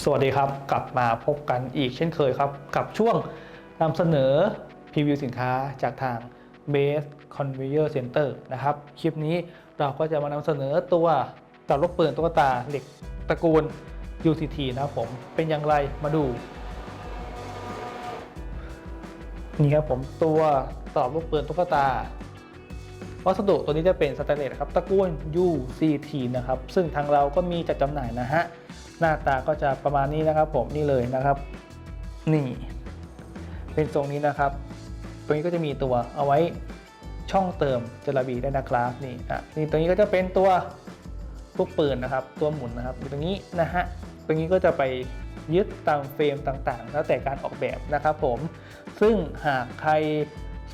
สวัสดีครับ กลับมาพบกันอีกเช่นเคยครับ กับช่วงนำเสนอพรีวิวสินค้าจากทาง Base Conveyor Center นะครับ คลิปนี้เราก็จะมานำเสนอตัวตับลูกปืนตุ๊กตาเหล็กตระกูล UCT นะครับผมเป็นอย่างไรมาดู นี่ครับผมตัวตอบลูกปืนตุ๊กตา วัสดุตัวนี้จะเป็นสแตนเลสครับตะกูล UCT นะครับ ซึ่งทางเราก็มีจัดจำหน่ายนะฮะ หน้าตาก็จะประมาณนี้นะครับ ผมนี่เลยนะครับ นี่ เป็นทรงนี้นะครับ ตรงนี้ก็จะมีตัวเอาไว้ช่องเติมจระบีได้นะครับนี่อะนี่ตรงนี้ก็จะเป็นตัวลูกปืนนะครับ ตัวหมุนนะครับอยู่ตรงนี้นะฮะตรงนี้ก็จะไปยึดตามเฟรมต่างๆ แล้วแต่การออกแบบนะครับผมซึ่งหากใคร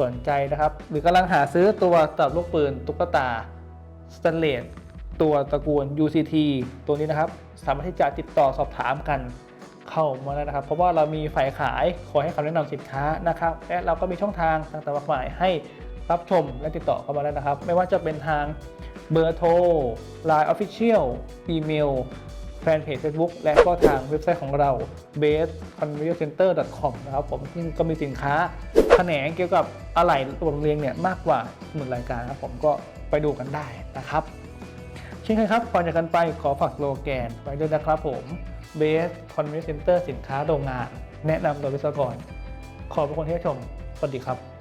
สนใจนะครับ หรือกำลังหาซื้อตัวตับลูกปืนตุ๊กตาสแตนเลสตัวตระกูล UCT ตัวนี้นะครับ สามารถที่จะติดต่อสอบถามกันเข้ามาได้นะครับ เพราะว่าเรามีฝ่ายขายคอยให้คำแนะนำสินค้านะครับ และเราก็มีช่องทางต่างๆมากมายให้รับชมและติดต่อเข้ามาได้นะครับ ไม่ว่าจะเป็นทางเบอร์โทร Line Official อีเมลแฟนเพจ Facebook และก็ทางเว็บไซต์ของเรา base conveyor center com นะครับผมซึ่งก็มีสินค้า แขนงเกี่ยวกับอะไหล่ระบบเรียงเนี่ยมากกว่าหมื่นรายการครับผมก็ไปดูกันได้นะครับ เช่นเคยครับก่อนจากกันไปขอฝากโลแกนไปด้วยนะครับผม base conveyor center สินค้าโรงงาน แนะนำโดยวิศวกร ขอบคุณที่ชม สวัสดีครับ